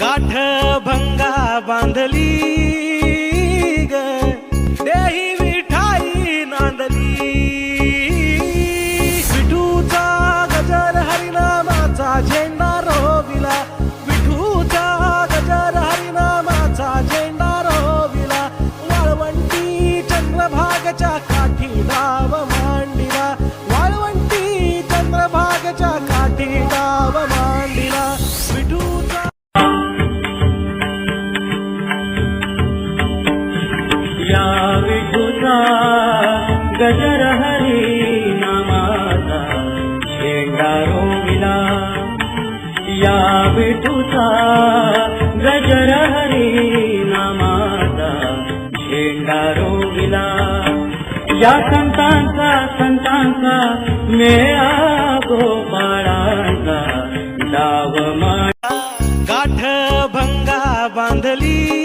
गाठ भंगा बांधली ग. देही विठाई नांदली. विठूचा गजर हरिनामाचा झेंडा रोविला. विठूचा गजर हरिनामाचा झेंडा रोविला. वाळवंटी चंद्रभागच्या या विठूचा गजर हरी नामाचा शेंडा रोविला या विठूचा गजर हरी नामाचा शेंडा रोविला या संतांचा संतांचा मेळा गोपाळांचा डाव मा गाठ भंगा बांधली